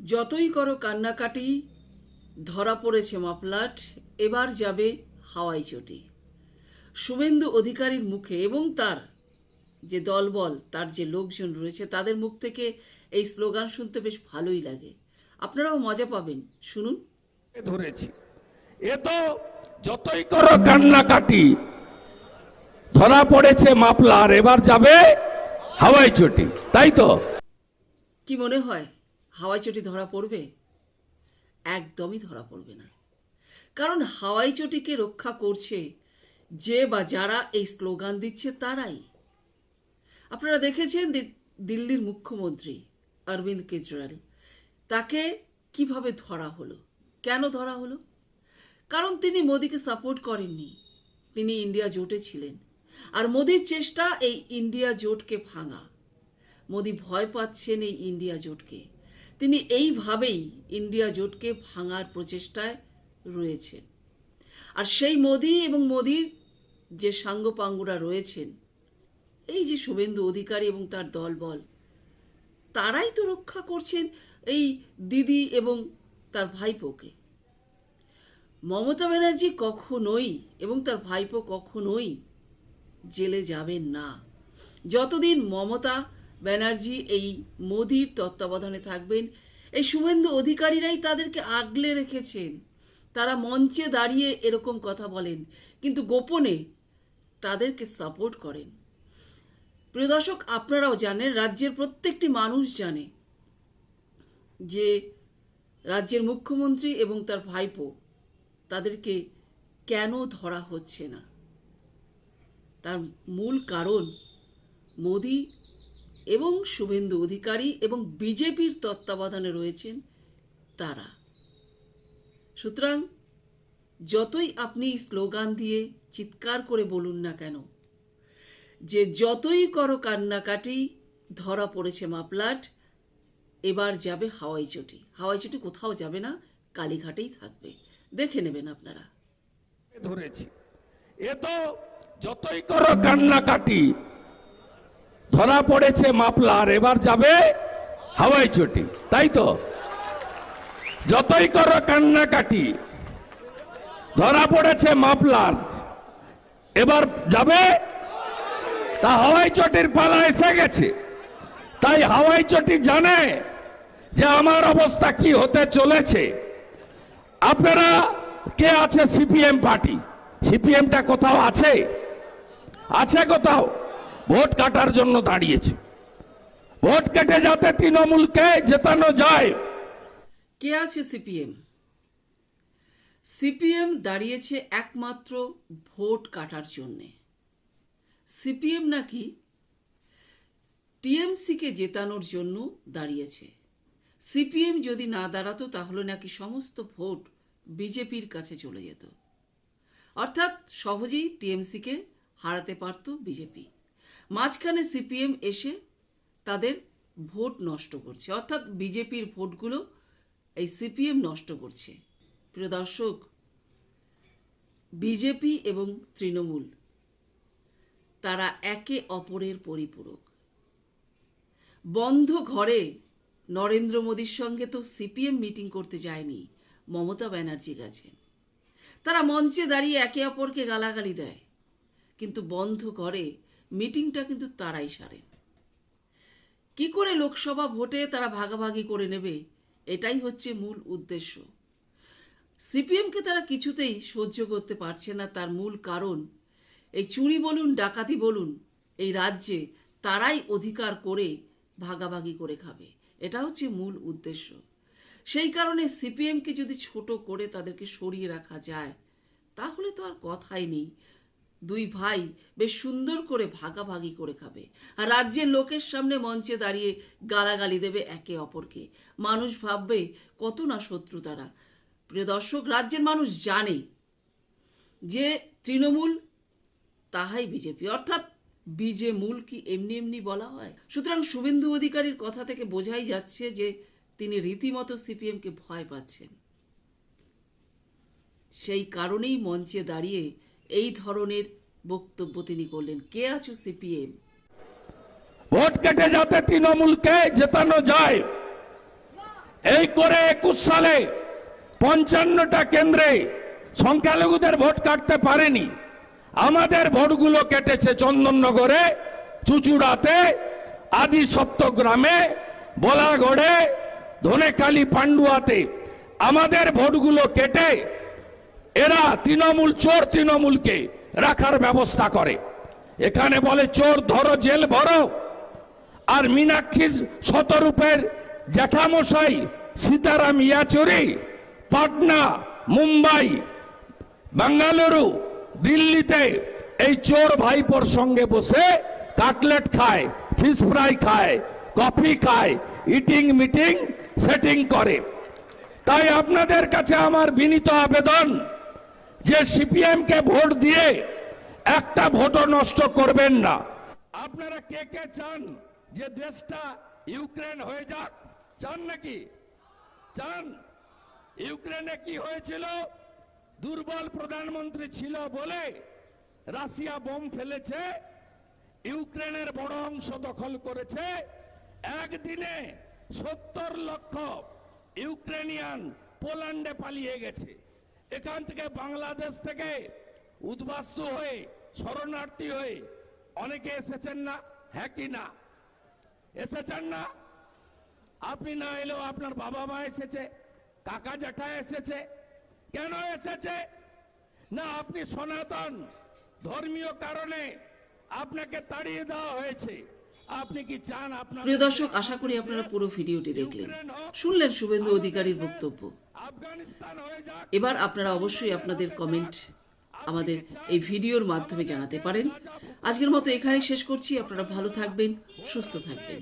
যতই করো কান্নাকাটি ধরা পড়েছে মাপলাট এবার যাবে হাওয়াই চটি। শুভেন্দু অধিকারীর মুখে এবং তার যে দলবল তার যে লোকজন রয়েছে তাদের মুখ থেকে এই স্লোগান শুনতে বেশ ভালোই লাগে। আপনারাও মজা পাবেন। শুনুন। ধরেছি। এ তো যতই করো কান্নাকাটি ধরা পড়েছে মাপলার এবার যাবে হাওয়াই চটি। তাই তো? কি মনে হয়? হাওয়াই চটি ধরা পড়বে? একদমই ধরা পড়বে না। কারণ হাওয়াই চটিকে রক্ষা করছে যে বা যারা এই স্লোগান দিচ্ছে তারাই। আপনারা দেখেছেন দিল্লির মুখ্যমন্ত্রী অরবিন্দ কেজরিওয়াল তাকে কীভাবে ধরা হলো? কেন ধরা হলো? কারণ তিনি মোদিকে সাপোর্ট করেননি। তিনি ইন্ডিয়া জোটে ছিলেন। আর মোদির চেষ্টা এই ইন্ডিয়া জোটকে ভাঙা। মোদি ভয় পাচ্ছেন এই ইন্ডিয়া জোটকে। তিনি এইভাবেই ইন্ডিয়া জোটকে ভাঙার প্রচেষ্টায় রয়েছেন। আর সেই মোদি এবং মোদির যে সাঙ্গপাঙ্গুরা রয়েছেন, এই যে শুভেন্দু অধিকারী এবং তার দলবল, তারাই তো রক্ষা করছেন এই দিদি এবং তার ভাইপোকে। মমতা ব্যানার্জি কখনোই এবং তার ভাইপো কখনোই জেলে যাবেন না। যতদিন মমতা ব্যানার্জি এই মোদির তত্ত্বাবধানে থাকবেন। এই শুভেন্দু অধিকারীরাই তাদেরকে আগলে রেখেছেন। তারা মঞ্চে দাঁড়িয়ে এরকম কথা বলেন, কিন্তু গোপনে তাদেরকে সাপোর্ট করেন। প্রিয় দর্শক, আপনারাও জানেন, রাজ্যের প্রত্যেকটি মানুষ জানে যে রাজ্যের মুখ্যমন্ত্রী এবং তার ভাইপো তাদেরকে কেন ধরা হচ্ছে না? তার মূল কারণ মোদি এবং শুভেন্দু অধিকারী এবং বিজেপির তত্ত্বাবধানে রয়েছেন তারা। সুতরাং যতই আপনি স্লোগান দিয়ে চিৎকার করে বলুন না কেন, যে যতই করো কান্নাকাটি, ধরা পড়েছে মাপলাট এবার যাবে হাওয়াই চটি। হাওয়াই চটি কোথাও যাবে না, কালীঘাটেই থাকবে। দেখে নেবেন আপনারা। ধরেছি। এ তো যতই করো কান্নাকাটি ধরা পড়েছে মাপলার এবার যাবে হাওয়াই চটি, তাই তো? যতই করো কান্নাকাটি, ধরা পড়েছে মাপলার এবার যাবে? তা হাওয়াই চটির পালা এসে গেছে। তাই হাওয়াই চটি জানে যে আমার অবস্থা কি হতে চলেছে। আপনারা কে আছে সিপিএম পার্টি? সিপিএমটা কোথাও আছে? আছে কোথাও? ভোট কাটার জন্য দাঁড়িয়েছে। ভোট কেটে যাতে তৃণমূলকে জেতানো যায়। কে আছে সিপিএম? সিপিএম দাঁড়িয়েছে একমাত্র ভোট কাটার জন্যে। সিপিএম নাকি টিএমসিকে জেতানোর জন্য দাঁড়িয়েছে। সিপিএম যদি না দাঁড়াতো, তাহলে নাকি সমস্ত ভোট বিজেপির কাছে চলে যেত। অর্থাৎ সহজেই টিএমসিকে হারাতে পারত বিজেপি। মাঝখানে সিপিএম এসে তাদের ভোট নষ্ট করছে। অর্থাৎ বিজেপির ভোটগুলো এই সিপিএম নষ্ট করছে। প্রিয় দর্শক, বিজেপি এবং তৃণমূল, তারা একে অপরের পরিপূরক। বন্ধ ঘরে নরেন্দ্র মোদীর সঙ্গে তো সিপিএম মিটিং করতে যায়নি মমতা ব্যানার্জি গেছেন তারা মঞ্চে দাঁড়িয়ে একে অপরকে গালাগালি দেয়, কিন্তু বন্ধ ঘরে মিটিংটা কিন্তু তারাই সারেন কি করে লোকসভা ভোটে তারা ভাগাভাগি করে নেবে, এটাই হচ্ছে মূল উদ্দেশ্য। সিপিএমকে তারা কিছুতেই সহ্য করতে পারছে না, তার মূল কারণ, এই চুরি বলুন, ডাকাতি বলুন, এই রাজ্যে তারাই অধিকার করে ভাগাভাগি করে খাবে। এটা হচ্ছে মূল উদ্দেশ্য। সেই কারণে সিপিএমকে যদি ছোট করে তাদেরকে সরিয়ে রাখা যায়, তাহলে তো আর কথাই নেই। দুই ভাই বেশ সুন্দর করে ভাগাভাগি করে খাবে। আর রাজ্যের লোকের সামনে মঞ্চে দাঁড়িয়ে গালাগালি দেবে একে অপরকে। মানুষ ভাববে, কত না শত্রু তারা। প্রিয় দর্শক, রাজ্যের মানুষ জানে যে তৃণমূল তাহাই বিজেপি। অর্থাৎ বিজে মূল কি এমনি এমনি বলা হয়? সুতরাং শুভেন্দু অধিকারীর কথা থেকে বোঝাই যাচ্ছে যে তিনি রীতিমতো সিপিএমকে ভয় পাচ্ছেন। সেই কারণেই মঞ্চে দাঁড়িয়ে এই ধরনের বক্তব্য তিনি করলেন। কে আছো সিপিএম? ভোট কেটে যাতে তৃণমূলকে জেতানো যায়। এই করে একুশ সালে পঞ্চান্নটা কেন্দ্রে সংখ্যালঘুদের ভোট কাটতে পারেনি। আমাদের ভোটগুলো কেটেছে চন্দননগরে, চুচুড়াতে, আদি সপ্তগ্রামে, বোলাগড়ে ধনেকালী পান্ডুয়াতে। আমাদের ভোটগুলো কেটে এরা তৃণমূল চোর তৃণমূলকে রাখার ব্যবস্থা করে। এখানে বলে, চোর ধরো, জেল ভরো। আর মীনাক্ষী শতরূপের জ্যাঠামশাই সীতারাম ইয়াচুরি, পাটনা, মুম্বাই, বেঙ্গালুরু, দিল্লিতে এই চোর ভাইপোর সঙ্গে বসে কাটলেট খায়, ফিশ ফ্রাই খায়, কফি খায়, ইটিং মিটিং, সেটিং করে। তাই আপনাদের কাছে আমার বিনীত আবেদন যে সিপিএম কে ভোট দিয়ে একটা ভোটও নষ্ট করবেন না। আপনারা কে কে চান যে দেশটা ইউক্রেন হয়ে যাক? চান নাকি? চান? ইউক্রেনে কি হয়েছিল? দুর্বল প্রধানমন্ত্রী ছিল বলে রাশিয়া বোম ফেলেছে, ইউক্রেনের বড় অংশ দখল করেছে। একদিনে সত্তর লক্ষ ইউক্রেনিয়ান পোল্যান্ডে পালিয়ে গেছে। এখান থেকে বাংলাদেশ থেকে উদ্বাস্তু হয়ে শরণার্থী হয়ে অনেকে এসেছেন না হ্যাঁ কি না? এসেছেন না? আপনি না এলেও আপনার বাবা মা এসেছে কাকা জ্যাঠা এসেছে। কেন এসেছে? না আপনি সনাতন ধর্মীয় কারণে আপনাকে তাড়িয়ে দেওয়া হয়েছে। আপনি কি চান আপনার প্রিয় দর্শক আশা করি আপনারা পুরো ভিডিওটি দেখলেন। শুনলেন শুভেন্দু অধিকারীর বক্তব্য। এবার আপনারা অবশ্যই আপনাদের কমেন্ট আমাদের এই ভিডিওর মাধ্যমে জানাতে পারেন। আজকের মতো এখানেই শেষ করছি। আপনারা ভালো থাকবেন, সুস্থ থাকবেন।